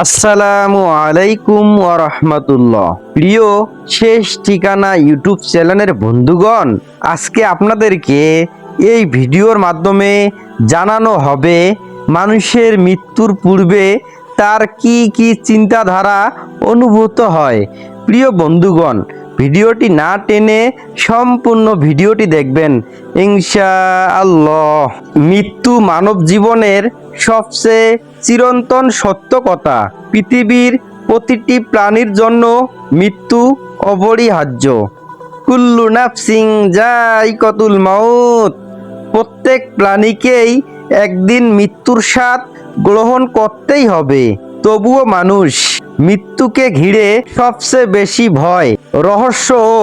আসসালামু আলাইকুম রাহমাতুল্লাহ। প্রিয় শেষ ঠিকানা ইউটিউব চ্যানেলের বন্ধুগণ, আজকে আপনাদেরকে এই ভিডিওর মাধ্যমে জানানো হবে মানুষের মৃত্যুর পূর্বে তার কি কি চিন্তাধারা অনুভূত হয়। প্রিয় বন্ধুগণ ভিডিওটি না টেনে সম্পূর্ণ ভিডিওটি দেখবেন। ইনশা আল্লাহ মৃত্যু মানব জীবনের সবচেয়ে চিরন্তন সত্য কথা। পৃথিবীর প্রতিটি প্রাণীর জন্য মৃত্যু অপরিহার্য। কুল্লু নাফসিং যাই কতুল মাউত। প্রত্যেক প্রাণীকেই একদিন মৃত্যুর স্বাদ গ্রহণ করতেই হবে। তবুও মানুষ মৃত্যুকে ঘিরে সবচেয়ে বেশি ভয়, রহস্য ও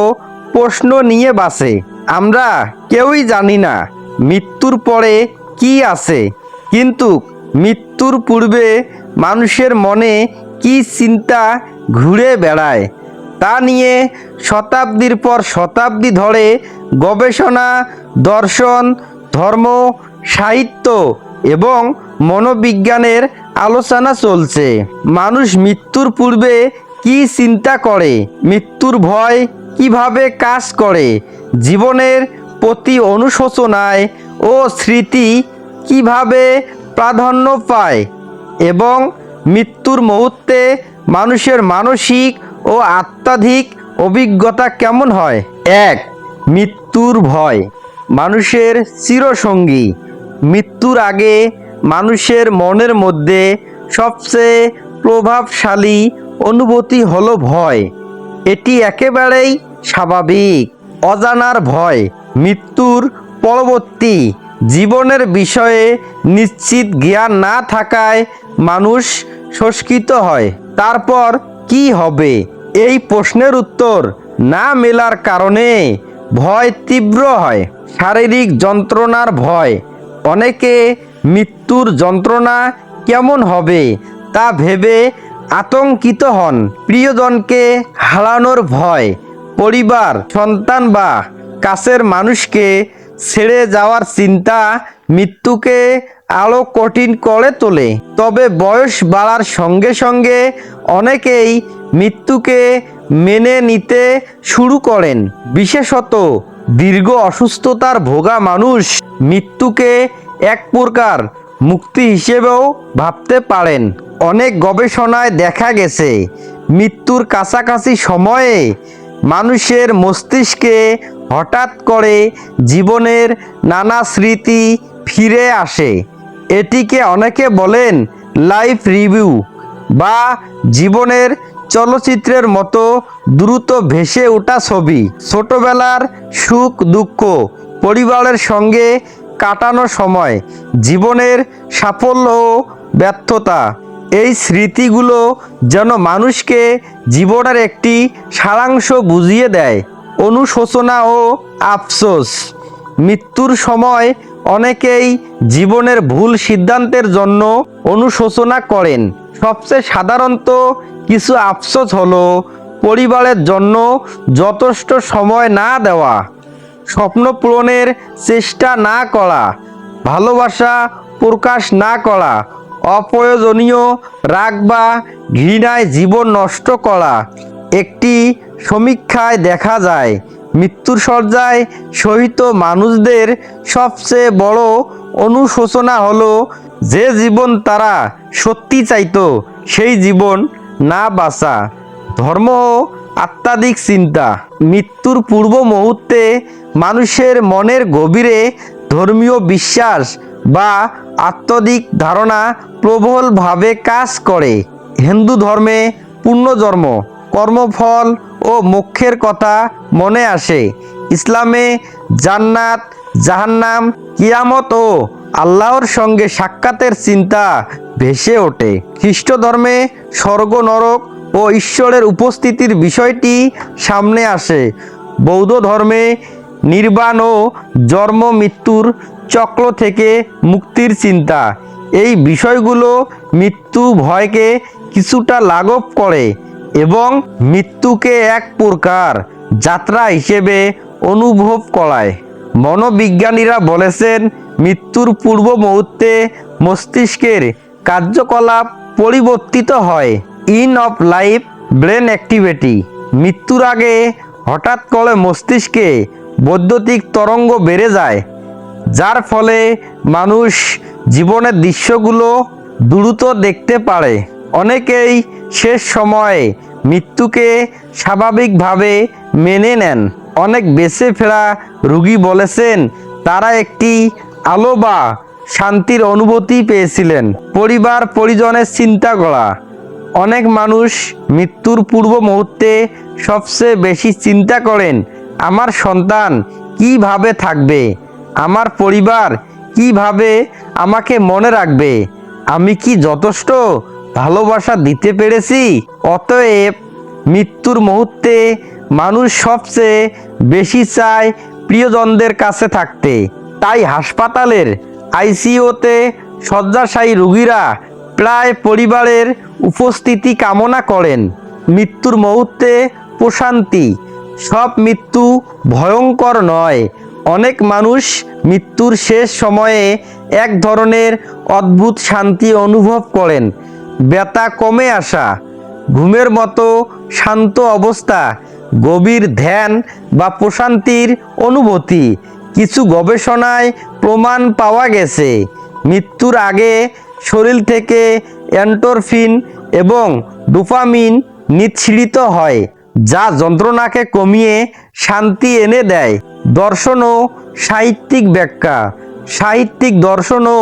প্রশ্ন নিয়ে বাসে। আমরা কেউই জানি না মৃত্যুর পরে কি আছে। কিন্তু মৃত্যুর পূর্বে মানুষের মনে কি চিন্তা ঘুরে বেড়ায়, তা নিয়ে শতাব্দীর পর শতাব্দী ধরে গবেষণা, দর্শন, ধর্ম, সাহিত্য এবং মনোবিজ্ঞানের আলোচনা চলছে। মানুষ মৃত্যুর পূর্বে কি চিন্তা করে? মৃত্যুর ভয় কীভাবে কাজ করে? জীবনের প্রতি অনুশোচনায় ও স্মৃতি কীভাবে প্রাধান্য পায়? এবং মৃত্যুর মুহূর্তে মানুষের মানসিক ও আত্মাধিক অভিজ্ঞতা কেমন হয়? এক, মৃত্যুর ভয়। মানুষের চিরসঙ্গী। মৃত্যুর আগে মানুষের মনের মধ্যে সবচেয়ে প্রভাবশালী অনুভূতি হলো ভয়। এটি একেবারেই স্বাভাবিক, অজানার ভয়। মৃত্যুর পরবর্তী জীবনের বিষয়ে নিশ্চিত জ্ঞান না থাকায় মানুষ সংস্কৃত হয়। তারপর কি হবে? এই প্রশ্নের উত্তর না মেলার কারণে ভয় তীব্র হয়। শারীরিক যন্ত্রণার ভয়। অনেকে মৃত্যুর যন্ত্রণা কেমন হবে তা ভেবে আতঙ্কিত হন। প্রিয়জনকে হারানোর ভয়, পরিবার, সন্তান বা কাছের মানুষকে ছেড়ে যাওয়ার চিন্তা মৃত্যুকে আরও কঠিন করে তোলে। তবে বয়স বাড়ার সঙ্গে সঙ্গে অনেকেই মৃত্যুকে মেনে নিতে শুরু করেন। বিশেষত দীর্ঘ অসুস্থতার ভোগা মানুষ মৃত্যুকে এক প্রকার মুক্তি হিসেবেও ভাবতে পারেন। অনেক গবেষণায় দেখা গেছে, মৃত্যুর কাছাকাছি সময়ে মানুষের মস্তিষ্কে হঠাৎ করে জীবনের নানা স্মৃতি ফিরে আসে। এটিকে অনেকে বলেন লাইফ রিভিউ বা জীবনের চলচ্চিত্রের মতো দ্রুত ভেসে ওঠা ছবি। ছোটবেলার সুখ দুঃখ পরিবারের সঙ্গে কাটানো সময় জীবনের সাফল্য ও ব্যর্থতা। এই স্মৃতিগুলো যেন মানুষকে জীবনের একটি সারাংশ বুঝিয়ে দেয়। অনুশোচনা ও আফসোস। মৃত্যুর সময় অনেকেই জীবনের ভুল সিদ্ধান্তের জন্য অনুশোচনা করেন। সবচেয়ে সাধারণত কিছু আফসোস হলো, পরিবারের জন্য যথেষ্ট সময় না দেওয়া। স্বপ্ন পূরণের চেষ্টা না করা, ভালোবাসা প্রকাশ না করা, অপ্রয়োজনীয় রাগ বা ঘৃণায় জীবন নষ্ট করা। একটি সমীক্ষায় দেখা যায়, মৃত্যুর সজ্জায় সহিত মানুষদের সবচেয়ে বড় অনুশোচনা হলো, যে জীবন তারা সত্যি চাইতো, সেই জীবন না বাঁচা। ধর্ম আত্মাধিক চিন্তা। মৃত্যুর পূর্ব মুহূর্তে মানুষের মনের গভীরে ধর্মীয় বিশ্বাস বা আত্মদিক ধারণা প্রবলভাবে কাজ করে। হিন্দু ধর্মে পুণ্যজন্ম, কর্মফল ও মোক্ষের কথা মনে আসে। ইসলামে জান্নাত, জাহান্নাম, কিয়ামত ও আল্লাহর সঙ্গে সাক্ষাতের চিন্তা ভেসে ওঠে। খ্রিস্ট ধর্মে স্বর্গ নরক ও ঈশ্বরের উপস্থিতির বিষয়টি সামনে আসে। বৌদ্ধ ধর্মে নির্বাণ ও জন্ম মৃত্যুর চক্র থেকে মুক্তির চিন্তা। এই বিষয়গুলো মৃত্যু ভয়কে কিছুটা লাঘব করে এবং মৃত্যুকে এক প্রকার যাত্রা হিসেবে অনুভব করায়। মনোবিজ্ঞানীরা বলেছেন, মৃত্যুর পূর্ব মুহূর্তে মস্তিষ্কের কার্যকলাপ পরিবর্তিত হয়। End of life brain activity. মৃত্যুর আগে হঠাৎ করে মস্তিষ্কে বৈদ্যুতিক তরঙ্গ বেড়ে যায়, যার ফলে মানুষ জীবনের দৃশ্যগুলো দ্রুত দেখতে পারে। অনেকেই শেষ সময়ে মৃত্যুকে স্বাভাবিকভাবে মেনে নেন। অনেক বেঁচে ফেরা রুগী বলেছেন, তারা একটি আলো বা শান্তির অনুভূতি পেয়েছিলেন। পরিবার পরিজনের চিন্তা করা অনেক মানুষ মৃত্যুর পূর্ব মুহূর্তে সবচেয়ে বেশি চিন্তা করেন, আমার সন্তান কীভাবে থাকবে? আমার পরিবার কীভাবে আমাকে মনে রাখবে? আমি কি যথেষ্ট ভালোবাসা দিতে পেরেছি? অতএব মৃত্যুর মুহূর্তে মানুষ সবচেয়ে বেশি চায় প্রিয়জনদের কাছে থাকতে। তাই হাসপাতালের আইসিইউতে শয্যাশায়ী রোগীরা প্রায় পরিবারের উপস্থিতি কামনা করেন। মৃত্যুর মুহূর্তে প্রশান্তি। সব মৃত্যু ভয়ঙ্কর নয়। অনেক মানুষ মৃত্যুর শেষ সময়ে এক ধরনের অদ্ভুত শান্তি অনুভব করেন। ব্যথা কমে আসা, ঘুমের মতো শান্ত অবস্থা, গভীর ধ্যান বা প্রশান্তির অনুভূতি, কিছু গবেষণায় প্রমাণ পাওয়া গেছে। মৃত্যুর আগে শরীর থেকে অ্যান্টোরফিন এবং ডোপামিন নিঃসৃত হয়, যা যন্ত্রণাকে কমিয়ে শান্তি এনে দেয়। দর্শন ও সাহিত্যিক ব্যাখ্যা। সাহিত্যিক দর্শন ও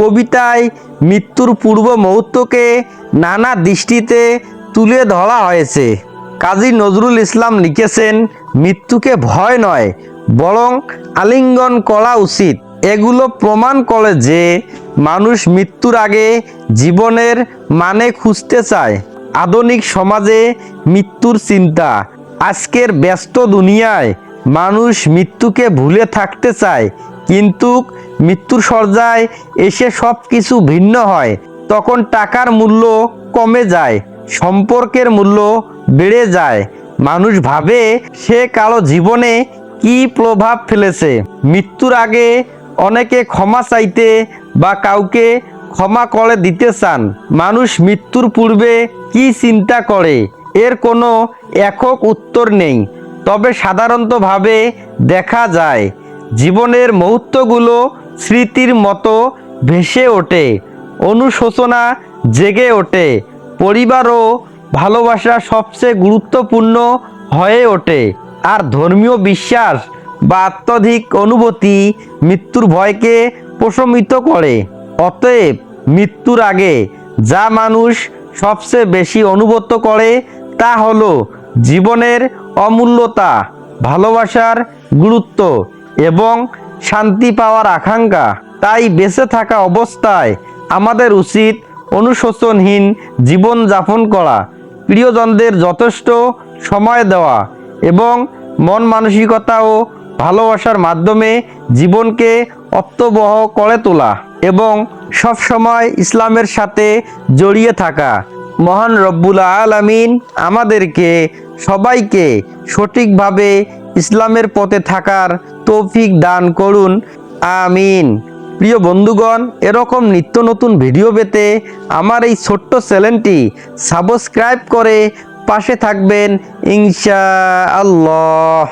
কবিতায় মৃত্যুর পূর্ব মুহূর্তকে নানা দৃষ্টিতে তুলে ধরা হয়েছে। কাজী নজরুল ইসলাম লিখেছেন, মৃত্যুকে ভয় নয়, বরং আলিঙ্গন করা উচিত। এগুলো প্রমাণ করে যে মানুষ মৃত্যুর আগে জীবনের মানে খুঁজতে চায়। আধুনিক সমাজে মৃত্যুর চিন্তা। আজকের ব্যস্ত দুনিয়ায় মানুষ মৃত্যুকে ভুলে থাকতে চায়, কিন্তু মৃত্যুর সজ্জায় এসে সব কিছু ভিন্ন হয়। তখন টাকার মূল্য কমে যায়, সম্পর্কের মূল্য বেড়ে যায়। মানুষ ভাবে সে কারও জীবনে কি প্রভাব ফেলেছে। মৃত্যুর আগে অনেকে ক্ষমা চাইতে বা কাউকে ক্ষমা করে দিতে চান, মানুষ মৃত্যুর পূর্বে কি চিন্তা করে? এর কোনো একক উত্তর নেই। তবে সাধারণতভাবে দেখা যায়, জীবনের মুহূর্তগুলো স্মৃতির মতো ভেসে ওঠে, অনুশোচনা জেগে ওঠে, পরিবার ও ভালোবাসা সবচেয়ে গুরুত্বপূর্ণ হয়ে ওঠে, আর ধর্মীয় বিশ্বাস বা আত্মধিক অনুভূতি মৃত্যুর ভয়কে প্রশমিত করে। অতএব মৃত্যুর আগে যা মানুষ সবচেয়ে বেশি অনুভূত করে, তা হলো জীবনের অমূল্যতা, ভালোবাসার গুরুত্ব এবং শান্তি পাওয়ার আকাঙ্ক্ষা। তাই বেঁচে থাকা অবস্থায় আমাদের উচিত অনুশোচনহীন জীবন যাপন করা। প্রিয়জনদের যথেষ্ট সময় দেওয়া এবং মন মানসিকতা ও ভালোবাসার মাধ্যমে জীবনকে অর্থবহ করে তোলা এবং সবসময় ইসলামের সাথে জড়িয়ে থাকা। মহান রব্বুল আলামিন আমাদেরকে সবাইকে সঠিকভাবে ইসলামের পথে থাকার তৌফিক দান করুন। আমিন। প্রিয় বন্ধুগণ, এরকম নিত্য নতুন ভিডিও পেতে আমার এই ছোট্ট চ্যানেলটি সাবস্ক্রাইব করে পাশে থাকবেন ইনশা আল্লাহ